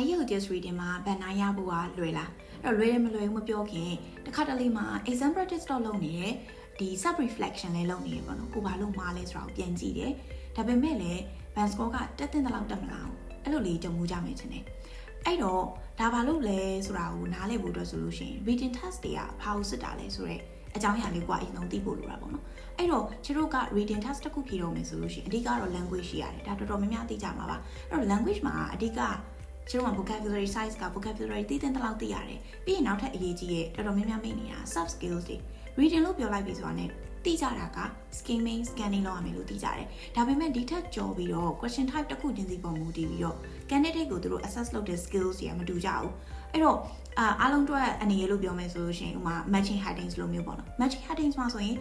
IELTS reading မှာဗန်နာရဖို့ကလွယ်လားအဲ့တော့လွယ်တယ်မလွယ်ဘူးမပြောခင်တစ်ခါတလေမှာ exam practice တော့လုပ်နေတယ်ဒီ sub reflection လည်းလုပ်နေရပေါ့နော်ကိုဘာလို့မှားလဲဆိုတာကိုပြန်ကြည့်တယ်ဒါပေမဲ့လည်း band score ကတက်တဲ့လောက်တက်မလားအဲ့လိုလေးကြုံမှုကြမယ်ချင်တယ်အဲ့တော့ဒါဘာလို့လဲဆိုတာကိုနားလည်ဖို့အတွက်ဆိုလို့ရှိရင် reading test တွေကဘာလို့စစ်တာလဲဆိုတော့အကြောင်းအရာလေးကိုအရင်ဆုံးသိဖို့လိုတာပေါ့နော်အဲ့တော့ကျတို့က reading test တစ်ခုဖြေတော့မယ်ဆိုလို့ရှိရင်အဓိကတော့ language ရှိရတယ်ဒါတော်တော်များများသိကြမှာပါအဲ့တော့ language မှာအဓိက ကျတို့က vocabulary size က vocabulary သိတဲ့လောက်သိရတယ်ပြီးရင်နောက်ထပ်အရေးကြီးရဲ့တော်တော်များများမိနေတာ soft skills တွေ reading လို့ပြောလိုက်ပြီဆိုတာ ਨੇ သိကြတာက skimming scanning လောက်ရမယ်လို့သိကြတယ်ဒါပေမဲ့ဒီထက်ကျော်ပြီးတော့ question type တစ်ခုချင်းစီပုံမူတည်ပြီးတော့ candidate ကိုသူတို့ assess လုပ်တဲ့ skills တွေကမတူကြဘူးအဲ့တော့အာအားလုံးအတွက်အနေရလို့ပြောမယ်ဆိုလို့ရှိရင်ဥမာ matching headings လိုမျိုးပေါ့နော် matching headings မှာဆိုရင်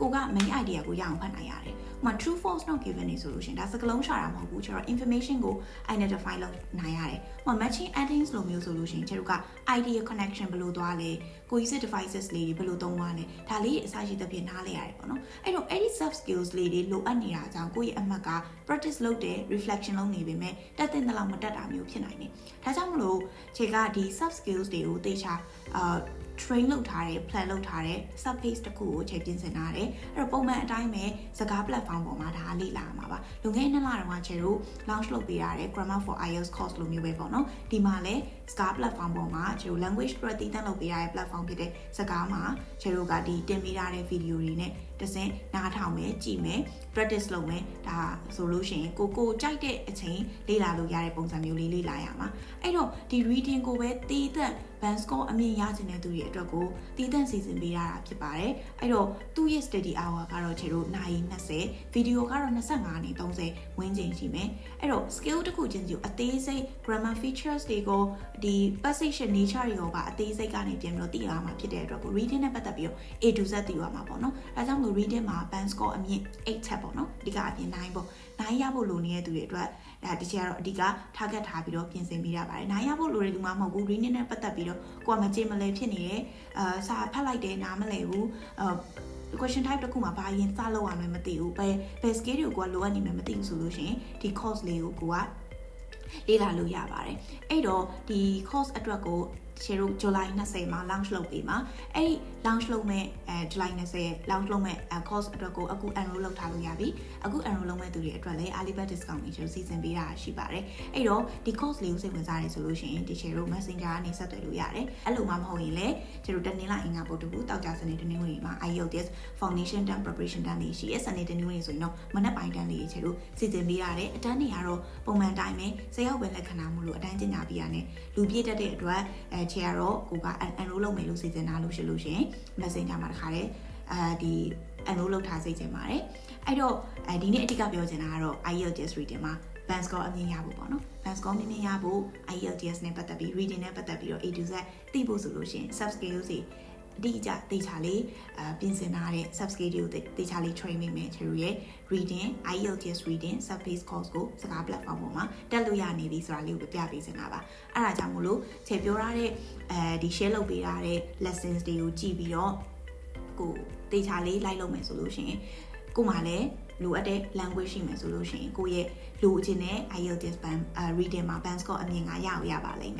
ကိုက main idea ကိုရအောင်ဖတ်နိုင်ရတယ်။ဥပမာ true false not given နေဆိုလို့ရှိရင်ဒါစကားလုံးရှာတာမဟုတ်ဘူးကျွန်တော် information ကို identify လုပ်နိုင်ရတယ်။ဥပမာ matching headings လိုမျိုးဆိုလို့ရှိရင်ကျွန်တော်က idea connection ဘယ်လိုသွားလဲကိုကြီး devices လေးတွေဘယ်လိုသုံးသွားလဲဒါလေးအစရှိသဖြင့်နားလဲရတယ်ပေါ့နော်။အဲ့တော့အဲ့ဒီ soft skills လေးတွေလိုအပ်နေတာအကြောင်းကိုယ့်ရဲ့အမှတ်က practice လုပ်တယ် reflection လုပ်နေပေမဲ့တက်တဲ့လောက်မတက်တာမျိုးဖြစ်နိုင်တယ်။ဒါကြောင့်မလို့ခြေကဒီ soft skills တွေကိုတေချာအာ train လုပ်ထားတယ် plan လုပ်ထားတယ် surface တစ်ခုကိုချိန်ပြင်ဆင်ထားတယ်အဲ့တော့ပုံမှန်အတိုင်းပဲစကား platform ပေါ်မှာဒါလေ့လာမှာပါလွန်ခဲ့တဲ့နှစ်လတုန်းကခြေတို့ launch လုပ်ပေးရတယ် grammar for IELTS course လိုမျိုးပဲပေါ့နော်ဒီမှာလည်းစကား platform ပေါ်မှာခြေတို့ language အတွက်တည်တံ့လုပ်ပေးရတဲ့ platform ဖြစ်တဲ့စကားမှာခြေတို့ကဒီတင်ပေးထားတဲ့ video တွေနဲ့ တစင်နားထောင်မယ်ကြည့်မယ် practice လုပ်မယ်ဒါဆိုလို့ရှိရင်ကိုကိုကြိုက်တဲ့အချိန်လေ့လာလို့ရတဲ့ပုံစံမျိုးလေးလေ့လာရမှာအဲ့တော့ဒီ reading ကိုပဲတည်တံ့ band score အမြင့်ရချင်တဲ့သူတွေအတွက်ကိုတည်တံ့စီစဉ်ပေးရတာဖြစ်ပါတယ်အဲ့တော့သူ့ရဲ့ study hour ကတော့ခြေတို့နိုင်20 video ကတော့25နေ30ဝန်းကျင်ရှိမယ်အဲ့တော့ skill တစ်ခုချင်းစီကိုအသေးစိတ် grammar features တွေကိုဒီ passage nature တွေကိုပါအသေးစိတ်ကနေပြန်ပြီးတော့သိရမှာဖြစ်တဲ့အတွက်ကို reading နဲ့ပတ်သက်ပြီးတော့ A to Z သိရမှာပေါ့နော်ဒါကြောင့်မလို့ reading မှာ band score အမြင့်8ချက်ပေါ့နော်အဓိကအပြင်9ပေါ့9ရဖို့လိုနေတဲ့သူတွေအတွက်ဒါတချင်ကတော့အဓိက target ထားပြီးတော့ပြင်ဆင်ပေးရပါတယ်9ရဖို့လိုတဲ့လူမှမဟုတ်ဘူး reading နဲ့ပတ်သက်ပြီးတော့ကိုကမကြင်မလဲဖြစ်နေတယ်အာစာဖတ်လိုက်တယ်နားမလဲဘူးအာ question type တစ်ခုမှာဘာရင်စလောက်ရမယ်မသိဘူးဘယ်ဘယ် skill တွေကိုကိုကလိုအပ်နေမယ်မသိဘူးဆိုလို့ရှိရင်ဒီ course လေးကိုကိုကလေ့လာလို့ရပါတယ်အဲ့တော့ဒီ course အတွက်ကို ရှယ်တို့ July 20မှာ launch လုပ်ပေးမှာအဲ့ဒီ launch လုပ်မဲ့အဲ July 20 launch လုပ်မဲ့ course အတွက်ကိုအခု enroll လုပ်ထားလို့ရပြီအခု enroll လုပ်မဲ့သူတွေအတွက်လည်း Alibaba discount တွေရှယ်တို့စီစဉ်ပေးတာရှိပါတယ်အဲ့တော့ဒီ course လေးကိုစိတ်ဝင်စားတယ်ဆိုလို့ရှိရင်ဒီရှယ်တို့ Messenger ကနေဆက်သွယ်လို့ရတယ်အဲ့လိုမှမဟုတ်ရင်လည်းရှယ်တို့တနင်္လာအင်္ဂါပုတ်တူတောက်ကြစနေတနင်္ဂနွေမှာ IELTS foundation တန်း preparation တန်းလေးရှိရစနေတနင်္ဂနွေဆိုရင်တော့မနက်ပိုင်းတန်းလေးရှယ်တို့စီစဉ်ပေးရတယ်အတန်းတွေကတော့ပုံမှန်တိုင်းပဲဆယ်ရောက်ပဲလက်ခံတာမို့လို့အတန်းကျင်ညာပြရနဲ့လူပြည့်တတ်တဲ့အတွက်အဲချေကတော့ကိုက enroll လုပ်မယ်လို့စီစဉ်တာလို့ရှိလို့ရှင် messenger မှာတခါတည်းအဲဒီ enroll လုပ်ထားစိတ်ချင်ပါတယ်အဲ့တော့အဲဒီနေ့အဓိကပြောချင်တာကတော့ IELTS reading မှာ band score အမြင့်ရဖို့ပေါ့နော် band score မြင့်မြင့်ရဖို့ IELTS နဲ့ပတ်သက်ပြီး reading နဲ့ပတ်သက်ပြီးတော့ A to Z သိဖို့ဆိုလို့ရှင် sub skills တွေ အတိအကျတေချာလေးအပြင်ဆင်ထားတဲ့ sub skill တွေကိုတေချာလေး train ပေးမယ်ချေတို့ရဲ့ reading IELTS reading surface course ကိုစကား platform ပေါ်မှာတက်လို့ရနေပြီဆိုတာလေးကိုပြပေးစင်တာပါအဲ့ဒါကြောင့်မို့လို့ခြေပြောရတဲ့အဲဒီ share လုပ်ပေးရတဲ့ lessons တွေကိုကြည့်ပြီးတော့ကိုတေချာလေးလိုက်လုပ်မယ်ဆိုလို့ရှိရင်ကိုမှလည်းလိုအပ်တဲ့ language ရှိမယ်ဆိုလို့ရှိရင်ကိုရဲ့လိုချင်တဲ့ IELTS band reading မှာ band score အမြင့်ကရအောင်ရပါလိမ့်မယ်